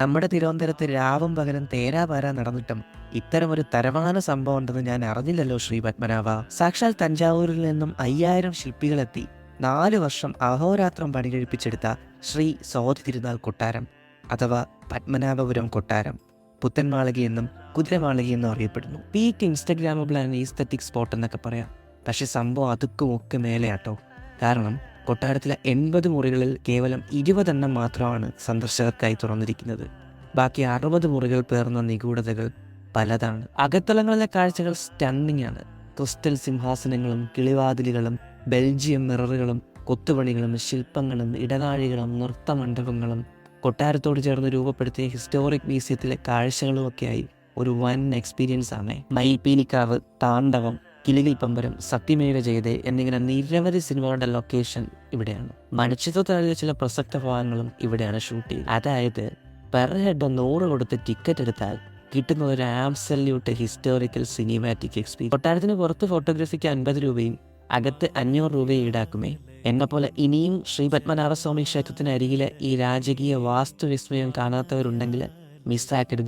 നമ്മുടെ തിരുവനന്തപുരത്ത് രാവും പകലും തേരാപാര നടന്നിട്ടും ഇത്തരം ഒരു തരമാന സംഭവം ഉണ്ടെന്ന് ഞാൻ അറിഞ്ഞില്ലല്ലോ ശ്രീ പത്മനാഭ. സാക്ഷാൽ തഞ്ചാവൂരിൽ നിന്നും അയ്യായിരം ശില്പികളെത്തി നാല് വർഷം അഹോരാത്രം പണി കഴിപ്പിച്ചെടുത്ത ശ്രീ സോതി തിരുനാൾ കൊട്ടാരം അഥവാ പത്മനാഭപുരം കൊട്ടാരം. പുത്തൻമാളിക എന്നും കുതിരമാളിക എന്നും അറിയപ്പെടുന്നു. Peak instagrammable and aesthetic spot എന്നൊക്കെ പറയാം. പക്ഷെ സംഭവം അതുക്കും ഒക്കെ മേലെയാട്ടോ. കാരണം കൊട്ടാരത്തിലെ എൺപത് മുറികളിൽ കേവലം ഇരുപതെണ്ണം മാത്രമാണ് സന്ദർശകർക്കായി തുറന്നിരിക്കുന്നത്. ബാക്കി അറുപത് മുറികൾ പേർന്ന നിഗൂഢതകൾ പലതാണ്. അകത്തളങ്ങളിലെ കാഴ്ചകൾ സ്റ്റണ്ണിംഗ് ആണ്. ക്രിസ്റ്റൽ സിംഹാസനങ്ങളും കിളിവാതിലുകളും ബെൽജിയം മിററുകളും കൊത്തുപണികളും ശില്പങ്ങളും ഇടനാഴികളും നൃത്തമണ്ഡപങ്ങളും കൊട്ടാരത്തോട് ചേർന്ന് രൂപപ്പെടുത്തിയ ഹിസ്റ്റോറിക് മ്യൂസിയത്തിലെ കാഴ്ചകളുമൊക്കെയായി ഒരു വൻ എക്സ്പീരിയൻസ് ആണ്. മയിൽപീലിക്കാവ് താണ്ഡവം കിളികിൽ പമ്പരം സത്യമേവ ജയതേ എന്നിങ്ങനെ നിരവധി സിനിമകളുടെ ലൊക്കേഷൻ ഇവിടെയാണ്. മനുഷ്യത്വത്തിലെ ചില പ്രസക്ത ഭാഗങ്ങളും ഇവിടെയാണ് ഷൂട്ട് ചെയ്തത്. അതായത് പെർ ഹെഡ് നൂറ് കൊടുത്ത് ടിക്കറ്റ് എടുത്താൽ കിട്ടുന്ന ഒരു ആബ്സല്യൂട്ട് ഹിസ്റ്റോറിക്കൽ സിനിമാറ്റിക് എക്സ്പീരിയൻസ് കൊട്ടാരത്തിന് പുറത്ത് ഫോട്ടോഗ്രാഫിക്ക് അൻപത് രൂപയും അകത്ത് അഞ്ഞൂറ് രൂപയും ഈടാക്കുമേ. എന്നെ പോലെ ഇനിയും ശ്രീ പത്മനാഭസ്വാമി ക്ഷേത്രത്തിന് അരികിലെ ഈ രാജകീയ വാസ്തുവിസ്മയം കാണാത്തവരുണ്ടെങ്കിൽ മിസ്സാക്കരുത്